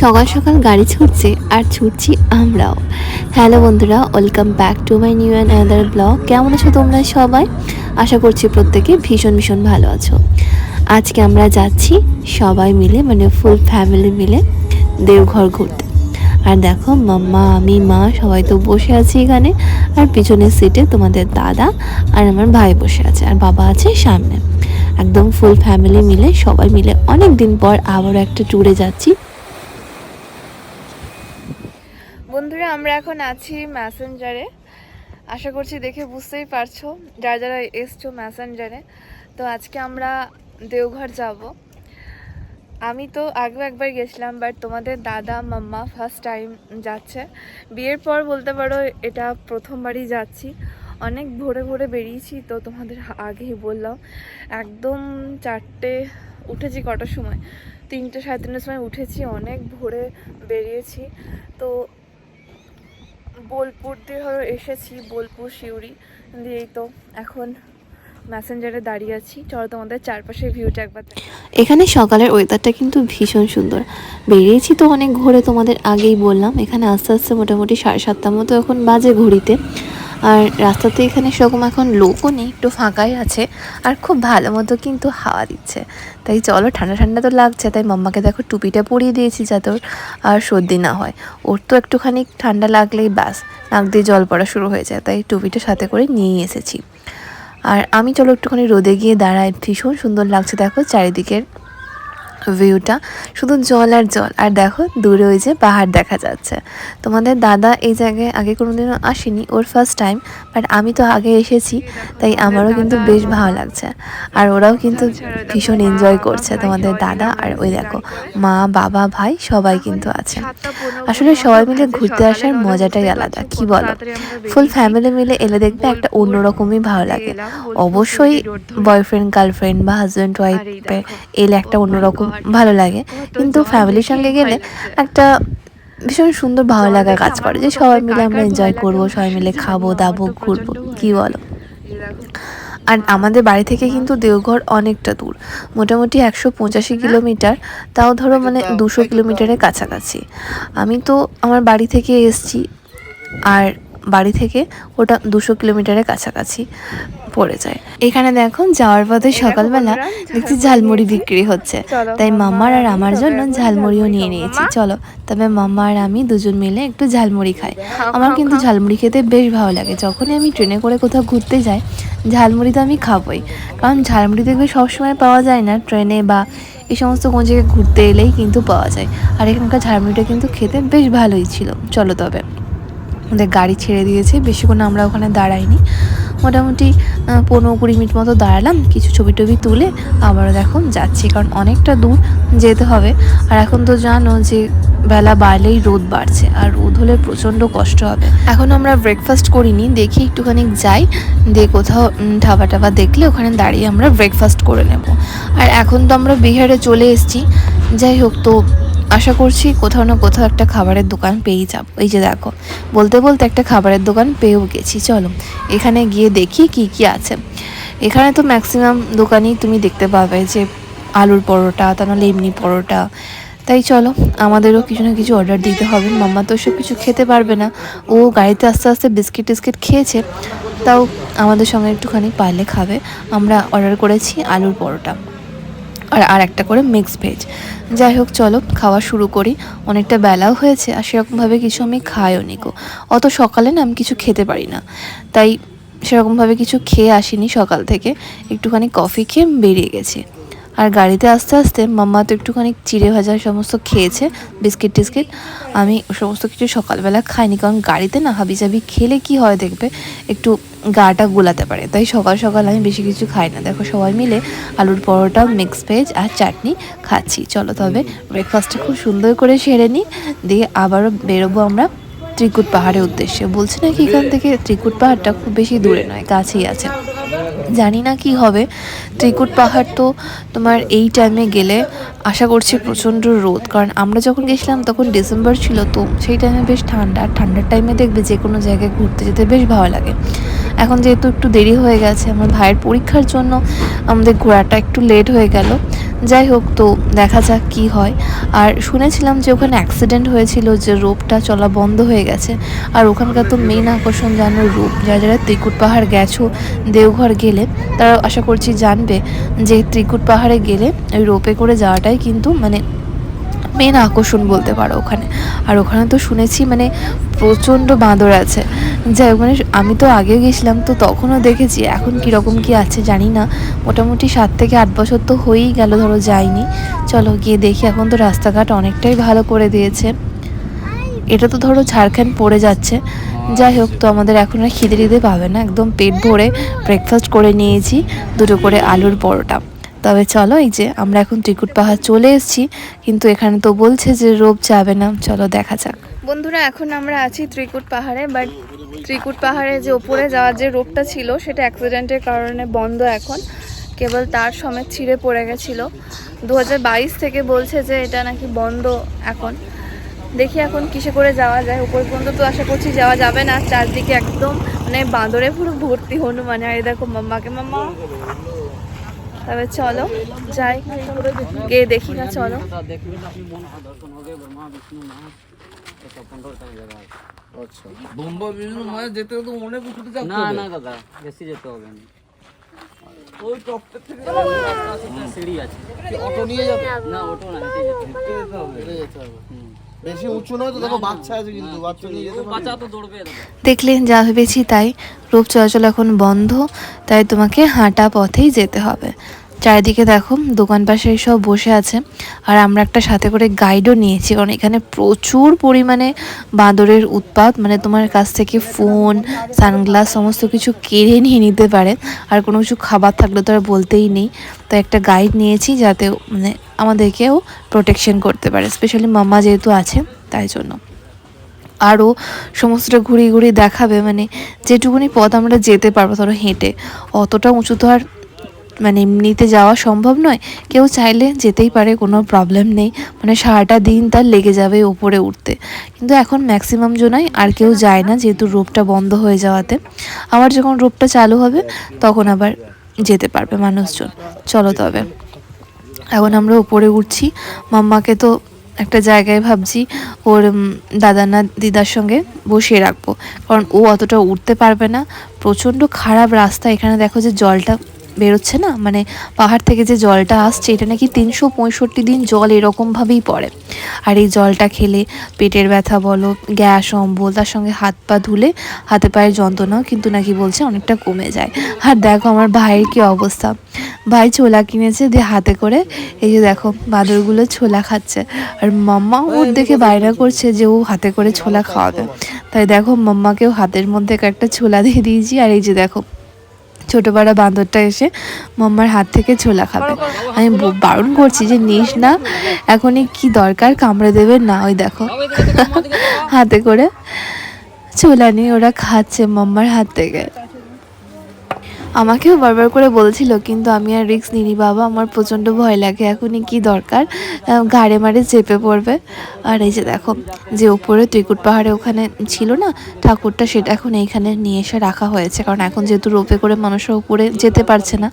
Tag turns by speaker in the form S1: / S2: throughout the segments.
S1: সকাল সকাল গাড়ি ছুটছে আর ছুটছি আমরাও। হ্যালো বন্ধুরা welcome back to my new and another blog কেমন আছো তোমরা সবাই? আশা করছি প্রত্যেকে ভীষণ ভীষণ ভালো আছো। আজকে আমরা যাচ্ছি সবাই মিলে মানে ফুল ফ্যামিলি মিলে দেওঘর ঘুরতে। আর দেখো, মাম্মা, আমি, মা সবাই তো বসে আছি এখানে। আর পিছনের সিটে তোমাদের দাদা আর আমার ভাই বসে আছে আর বাবা আছে সামনে। একদম ফুল ফ্যামিলি মিলে সবাই মিলে অনেক দিন পর আবারও একটা ট্যুরে যাচ্ছি
S2: বন্ধুরা আমরা এখন আছি ম্যাসেঞ্জারে আশা করছি দেখে বুঝতেই পারছ, যারা যারা এসছো ম্যাসেঞ্জারে তো আজকে আমরা দেওঘর যাব। আমি তো আগেও একবার গেছিলাম বাট তোমাদের দাদা, মাম্মা ফার্স্ট টাইম যাচ্ছে। বিয়ের পর বলতে পারো, এটা প্রথমবারই যাচ্ছি। অনেক ভোরে ভোরে বেরিয়েছি, তো তোমাদের আগেই বললাম। একদম চারটে, উঠেছি কটার সময়? তিনটে, সাড়ে তিনটের সময় উঠেছি, অনেক ভোরে বেরিয়েছি। তো বোলপুর দিয়ে ধরো এসেছি, বোলপুর শিউরি দিয়েই তো এখন ম্যাসেঞ্জারে দাঁড়িয়ে আছি। চলো তোমাদের চারপাশে ভিউটা একবার
S1: এখানে সকালের ওয়েদারটা কিন্তু ভীষণ সুন্দর। বেরিয়েছি তো অনেক ঘোরে তোমাদের আগেই বললাম। এখানে আস্তে আস্তে মোটামুটি সাড়ে সাতটার মতো এখন বাজে ঘড়িতে। আর রাস্তাতে এখানে সেরকম এখন লোকও নেই, একটু ফাঁকাই আছে। আর খুব ভালো মতো কিন্তু হাওয়া দিচ্ছে। তাই চলো, ঠান্ডা ঠান্ডা তো লাগছে, তাই মাম্মাকে দেখো টুপিটা পরিয়ে দিয়েছি যাতে ওর আর সর্দি না হয়। ওর তো একটুখানি ঠান্ডা লাগলেই ব্যাস, নাক দিয়ে জল পড়া শুরু হয়ে যায়, তাই টুপিটা সাথে করে নিয়ে এসেছি। আর আমি চলো একটুখানি রোদে গিয়ে দাঁড়াই, ভীষণ সুন্দর লাগছে, দেখো চারিদিকের ভিউটা শুধু জল আর জল। আর দেখো, দূরে ওই যে পাহাড় দেখা যাচ্ছে। তোমাদের দাদা এই জায়গায় আগে কোনোদিনও আসেনি, ওর ফার্স্ট টাইম বাট আমি তো আগে এসেছি, তাই আমারও কিন্তু বেশ ভালো লাগছে। আর ওরাও কিন্তু ভীষণ এনজয় করছে, তোমাদের দাদা আর ওই দেখো, মা, বাবা, ভাই সবাই কিন্তু আছে আসলে সবাই মিলে ঘুরতে আসার মজাটাই আলাদা, কি বলো? ফুল ফ্যামিলি মিলে এলে দেখবে একটা অন্যরকমই ভালো লাগে। অবশ্যই। বয়ফ্রেন্ড গার্লফ্রেন্ড বা হাজব্যান্ড ওয়াইফে এলে একটা অন্যরকম ভালো লাগে। কিন্তু ফ্যামিলির সঙ্গে গেলে একটা ভীষণ সুন্দর ভালো লাগা কাজ করে যে সবাই মিলে আমরা এনজয় করব সবাই মিলে খাব দাবো ঘুরবো কি বলো? আর আমাদের বাড়ি থেকে কিন্তু দেওঘর অনেকটা দূর মোটামুটি একশো পঁচাশি কিলোমিটার তাও ধরো মানে দুশো কিলোমিটারের কাছাকাছি। আমি তো আমার বাড়ি থেকে এসছি আর বাড়ি থেকে ওটা দুশো কিলোমিটারের কাছাকাছি পড়ে যায়। এখানে দেখো যাওয়ার পথে সকালবেলা দেখছি
S2: ঝালমুড়ি
S1: বিক্রি হচ্ছে। তাই মাম্মার আর আমার জন্য ঝালমুড়িও নিয়ে নিয়েছি। চলো তবে মাম্মা আর আমি দুজন মিলে একটু ঝালমুড়ি খাই। আমার কিন্তু ঝালমুড়ি খেতে বেশ ভালো লাগে। যখনই আমি ট্রেনে করে কোথাও ঘুরতে যাই ঝালমুড়ি তো আমি খাবই। কারণ ঝালমুড়ি দেখবে সবসময় পাওয়া যায় না ট্রেনে বা এই সমস্ত কোনো জায়গায় ঘুরতে এলেই কিন্তু পাওয়া যায়। আর এখানকার ঝালমুড়িটা কিন্তু খেতে বেশ ভালোই ছিল। চলো তবে। আমাদের গাড়ি ছেড়ে দিয়েছে। বেশিক্ষণ আমরা ওখানে দাঁড়াইনি। মোটামুটি পনেরো কুড়ি মিনিট মতো দাঁড়ালাম। কিছু ছবি টবি তুলে আবারও দেখো, যাচ্ছি। কারণ অনেকটা দূর যেতে হবে। আর এখন তো জানো যে, বেলা বাড়লেই রোদ বাড়ছে। আর রোদ হলে প্রচণ্ড কষ্ট হবে। এখন আমরা ব্রেকফাস্ট করিনি। দেখি একটুখানি যাই। দিয়ে কোথাও ধাবা টাবা দেখলে ওখানে দাঁড়িয়ে আমরা ব্রেকফাস্ট করে নেব। আর এখন তো আমরা বিহারে চলে এসেছি। যাই হোক, তো আশা করছি কোথাও না কোথাও একটা খাবারের দোকান পেয়েই যাব। এই যে দেখো, বলতে বলতে একটা খাবারের দোকান পেয়েও গেছি। চলো, এখানে গিয়ে দেখি কি কি আছে। এখানে তো ম্যাক্সিমাম দোকানেই তুমি দেখতে পাবে যে আলুর পরোটা, তা নাহলে এমনি পরোটা। তাই চলো, আমাদেরও কিছু না কিছু অর্ডার দিতে হবে। মাম্মা তো সব কিছু খেতে পারবে না। ও গাড়িতে আস্তে আস্তে বিস্কিট টিস্কিট খেয়েছে, তাও আমাদের সঙ্গে একটুখানি পারলে খাবে। আমরা অর্ডার করেছি আলুর পরোটা। আর আর একটা করে মিক্স ভেজ যাই হোক, চলো, খাওয়া শুরু করি। অনেকটা বেলাও হয়েছে, আর সেরকমভাবে কিছু আমি খাইও নিকো অত সকালে না আমি কিছু খেতে পারি না। তাই সেরকমভাবে কিছু খেয়ে আসিনি সকাল থেকে। একটুখানি কফি খেয়ে বেরিয়ে গেছি। আর গাড়িতে আস্তে আস্তে মাম্মা তো একটুখানি চিড়ে ভাজা সমস্ত খেয়েছে, বিস্কিট টিস্কিট। আমি সমস্ত কিছু সকালবেলা খাইনি, কারণ গাড়িতে না হাবি জাবি খেলে কি হয় দেখবে? একটু গাটা গোলাতে পারে, তাই সকাল সকাল আমি বেশি কিছু খাই না। দেখো সবাই মিলে আলুর পরোটা মিক্স ভেজ আর চাটনি খাচ্ছি। চলো তবে ব্রেকফাস্টটা খুব সুন্দর করে সেরে নিই, দিয়ে আবারও বেরোবো আমরা ত্রিকুট পাহাড়ের উদ্দেশ্যে। বলছি নাকি এখান থেকে ত্রিকুট পাহাড়টা খুব বেশি দূরে নয়, কাছেই আছে। জানি না কি হবে। ত্রিকুট পাহাড় তো তোমার এই টাইমে গেলে আশা করছি প্রচণ্ড রোদ। কারণ আমরা যখন গেছিলাম তখন ডিসেম্বর ছিল তো সেই টাইমে বেশ ঠান্ডা। আর ঠান্ডার টাইমে দেখবে যে কোনো জায়গায় ঘুরতে যেতে বেশ ভালো লাগে। এখন যেহেতু একটু দেরি হয়ে গেছে, আমার ভাইয়ের পরীক্ষার জন্য আমাদের ঘোরাটা একটু লেট হয়ে গেল। যাই হোক তো, দেখা যাক কি হয়। আর শুনেছিলাম যে ওখানে অ্যাক্সিডেন্ট হয়েছিল যে রোপটা চলা বন্ধ হয়ে গেছে। আর ওখানকার তো মেন আকর্ষণ জানো রূপ, যারা যারা ত্রিকুট পাহাড় গেছো, দেওঘর গেলে, তারা আশা করছি জানবে যে ত্রিকুট পাহাড়ে গেলে ওই রোপে করে যাওয়াটাই কিন্তু মানে মেন আকর্ষণ বলতে পারো ওখানে। আর ওখানে তো শুনেছি মানে প্রচণ্ড বাঁদর আছে। যাই মানে আমি তো আগেও গেছিলাম, তো তখনও দেখেছি, এখন কীরকম কি আছে জানি না। মোটামুটি সাত থেকে আট বছর তো হয়েই গেল, ধরো যাইনি চলো গিয়ে দেখি, এখন তো রাস্তাঘাট অনেকটাই ভালো করে দিয়েছে। এটা তো ধরো ঝাড়খণ্ড পড়ে যাচ্ছে। যাই হোক, তো আমাদের এখন আর খিদে টিদে পাবে না, একদম পেট ভরে ব্রেকফাস্ট করে নিয়েছি, দুটো করে আলুর পরোটা। তবে চলো, এই যে আমরা এখন ত্রিকুট পাহাড় চলে এসেছি, কিন্তু এখানে তো বলছে যে রোপ যাবে না। চলো দেখা যাক।
S2: বন্ধুরা, এখন আমরা আছি ত্রিকুট পাহাড়ে বাট ত্রিকুট পাহাড়ে যে ওপরে যাওয়ার যে রোপটা ছিল, সেটা অ্যাক্সিডেন্টের কারণে বন্ধ এখন। কেবল তার সমেত ছিঁড়ে পড়ে গেছিল। দু হাজার বাইশ থেকে বলছে যে এটা নাকি বন্ধ এখন। দেখি এখন কিসে করে যাওয়া যায়। উপর পর্যন্ত তো আশা করছি যাওয়া যাবে না। চারদিকে একদম মানে বাঁদরে পুরো ভর্তি হনুমানে। আর দেখো মাম্মাকে, মাম্মা। তবে চলো যাই। গিয়ে দেখি না চলো।
S3: দেখলে আপনি মন দর্শন হবে ব্রহ্মা বিষ্ণু মহা এটা পনেরোটা জায়গা আছে
S4: আচ্ছা বোম্বা বিষ্ণু মায়ের যেতে তো অনেক উঁচুতে যাবে
S3: না না দাদা বেশি যেতে হবে না।
S4: ওই টপটা থেকে
S3: সিঁড়ি আছে।
S4: অটো নিয়ে যাবে?
S3: না ওটো না যেতে হবে।
S4: যেতে হবে। বেশি উঁচু নয় তো দেখো বাচ্চা আছে কিন্তু বাচ্চা নিয়ে যেতে
S3: বাচ্চা তো দৌড়বে
S1: দেখলে যা ভেবেছি তাই রূপ চলাচল এখন বন্ধ তাই তোমাকে হাঁটা পথেই যেতে হবে। চারিদিকে দেখো, দোকান পাশে সব বসে আছে। আর আমরা একটা সাথে করে গাইডও নিয়েছি, কারণ এখানে প্রচুর পরিমাণে বাঁদরের উৎপাত। মানে তোমার কাছ থেকে ফোন সানগ্লাস সমস্ত কিছু কেড়ে নিয়ে নিতে পারে। আর কোনো কিছু খাবার থাকলে তো আর বলতেই নেই। তো একটা গাইড নিয়েছি যাতে মানে আমাদেরকেও প্রোটেকশন করতে পারে স্পেশালি মাম্মা যেহেতু আছে, তাই জন্য। আরও সমস্তটা ঘুরি ঘুরি দেখাবে মানে যেটুকুনি পথ আমরা যেতে পারব, ধরো হেঁটে, অতটা উঁচু তো আর মানে এমনিতে যাওয়া সম্ভব নয়। কেউ চাইলে যেতেই পারে, কোনো প্রবলেম নেই। মানে সারাটা দিন তার লেগে যাবে ওপরে উঠতে। কিন্তু এখন ম্যাক্সিমাম জনাই, আর কেউ যায় না যেহেতু রোপটা বন্ধ হয়ে যাওয়াতে। আবার যখন রোপটা চালু হবে, তখন আবার যেতে পারবে মানুষজন। চলো তবে। এখন আমরা উপরে উঠছি। মাম্মাকে তো একটা জায়গায় ভাবছি, ওর দাদা না দিদার সঙ্গে বসিয়ে রাখব। কারণ ও অতটা উঠতে পারবে না। প্রচণ্ড খারাপ রাস্তা। এখানে দেখো যে জলটা বেরোচ্ছে না? মানে পাহাড় থেকে যে জলটা আসছে এটা নাকি তিনশো পঁয়ষট্টি দিন জল এরকমভাবেই পড়ে। আর এই জলটা খেলে পেটের ব্যথা বলো গ্যাস অম্বল তার সঙ্গে হাত পা ধুলে হাতে পায়ের যন্ত্রণাও কিন্তু নাকি বলছে অনেকটা কমে যায়। আর দেখো আমার ভাইয়ের কী অবস্থা। ভাই ছোলা কিনেছে দিয়ে হাতে করে এই যে দেখো বাঁদরগুলো ছোলা খাচ্ছে। আর মাম্মা ওর দেখে বায়না করছে যে ও হাতে করে ছোলা খাওয়াবে। তাই দেখো মাম্মাকেও হাতের মধ্যে একটা ছোলা দিয়ে দিয়েছি আর এই যে দেখো ছোট পাড়া বাঁদরটা এসে মাম্মার হাত থেকে ছোলা খাবে। আমি বারণ করছি যে নিস না, এখনই কি দরকার কামড়ে দেবে? না, ওই দেখো। হাতে করে ছোলা নিয়ে ওরা খাচ্ছে মাম্মার হাত থেকে। আমাকেও বারবার করে বলছিল, কিন্তু আমি আর রিক্স নিইনি বাবা, আমার প্রচণ্ড ভয় লাগে, এখনই কি দরকার? ঘাড়ে মারে চেপে পড়বে। আর এই যে দেখো, যে উপরে ত্রিকুট পাহাড়ে ওখানে ছিল না, ঠাকুরটা সেটা এখন এইখানে নিয়ে এসে রাখা হয়েছে, কারণ এখন যেহেতু রোপে করে মানুষের উপরে যেতে পারছে না,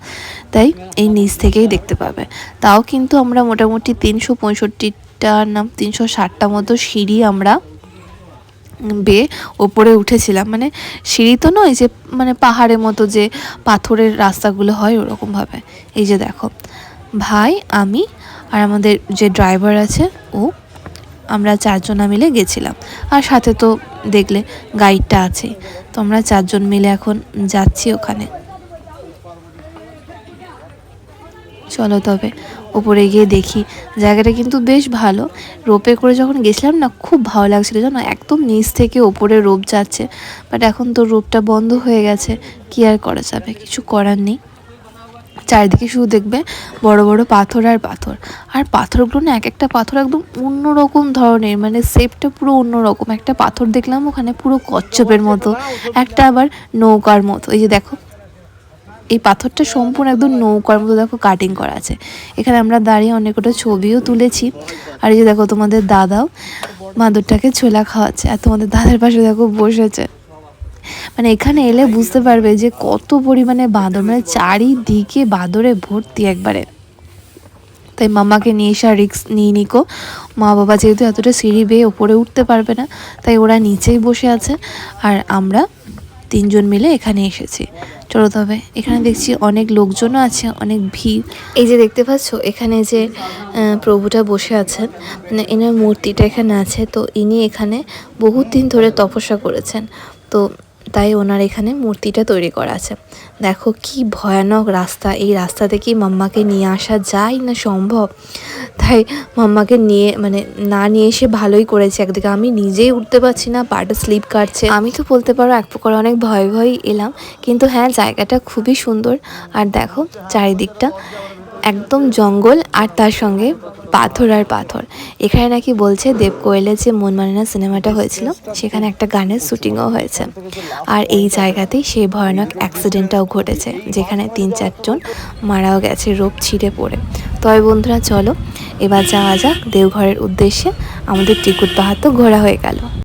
S1: তাই এই নিচ থেকেই দেখতে পাবে। তাও কিন্তু আমরা মোটামুটি তিনশো পঁয়ষট্টিটা না, তিনশো ষাটটা মতো সিঁড়ি আমরা বেয়ে ওপরে উঠেছিলাম। মানে সিঁড়ি তো নয় যে মানে পাহাড়ের মতো যে পাথরের রাস্তাগুলো হয় ওরকমভাবে। এই যে দেখো, ভাই, আমি আর আমাদের যে ড্রাইভার আছে, ও, আমরা চারজনা মিলে গেছিলাম। আর সাথে তো দেখলে গাইডটা আছে। তো আমরা চারজন মিলে এখন যাচ্ছি ওখানে। চলো তবে উপরে গিয়ে দেখি। জায়গাটা কিন্তু বেশ ভালো। রোপে করে যখন গেছিলাম না, খুব ভালো লাগছিল জানো? একদম নিচ থেকে ওপরে রোপ যাচ্ছে। বাট এখন তো রোপটা বন্ধ হয়ে গেছে। কি আর করা যাবে? কিছু করার নেই। চারিদিকে শুধু দেখবে বড় বড় পাথর আর পাথর। আর পাথরগুলো না এক একটা পাথর একদম অন্যরকম ধরনের। মানে শেপটা পুরো অন্যরকম। একটা পাথর দেখলাম ওখানে পুরো কচ্ছপের মতো। একটা আবার নৌকার মতো। এই যে দেখো এই পাথরটা সম্পূর্ণ একদম নৌকার মতো, দেখো কাটিং করা আছে। এখানে আমরা দাঁড়িয়ে অনেকটা ছবিও তুলেছি। আর এই যে দেখো, তোমাদের দাদাও মাদুরটাকে ছোলা খাওয়াচ্ছে, আর তোমাদের দাদার পাশে দেখো বসেছে মানে এখানে এলে বুঝতে পারবে যে কত পরিমাণে বাঁদর মানে চারিদিকে বাঁদরে ভর্তি একবারে। তাই মামাকে নিয়ে এসে রিক্স নিয়ে নিকো। মা বাবা যেহেতু এতটা সিঁড়ি বেয়ে ওপরে উঠতে পারবে না, তাই ওরা নিচেই বসে আছে। আর আমরা তিনজন মিলে এখানে এসেছি। চলো তবে এখানে দেখছি অনেক লোকজনও আছে, অনেক ভিড়। এই যে দেখতে পাচ্ছ, এখানে যে প্রভুটা বসে আছেন মানে এনার মূর্তিটা এখানে আছে। তো ইনি এখানে বহুত দিন ধরে তপস্যা করেছেন। তো তাই ওনার এখানে মূর্তিটা তৈরি করা আছে। দেখো কি ভয়ানক রাস্তা। এই রাস্তাতে কি মাম্মাকে নিয়ে আসা যায় না সম্ভব। তাই মাম্মাকে নিয়ে মানে না নিয়ে এসে ভালোই করেছে। একদিকে আমি নিজেই উঠতে পারছি না, পাটা স্লিপ কাটছে। আমি তো বলতে পারো এক প্রকার অনেক ভয় ভয় এলাম। কিন্তু হ্যাঁ জায়গাটা খুবই সুন্দর। আর দেখো চারিদিকটা একদম জঙ্গল আর তার সঙ্গে পাথর আর পাথর। এখানে নাকি বলছে দেব কোয়েলে যে মন মানেনা সিনেমাটা হয়েছিল, সেখানে একটা গানের শুটিংও হয়েছে। আর এই জায়গাতেই সেই ভয়ানক অ্যাক্সিডেন্টটাও ঘটেছে, যেখানে তিন চারজন মারাও গেছে রোপ ছিঁড়ে পড়ে। তবে বন্ধুরা, চলো, এবার যাওয়া যাক দেওঘরের উদ্দেশ্যে। আমাদের টিকুট পাহাড় তো ঘোরা হয়ে গেল।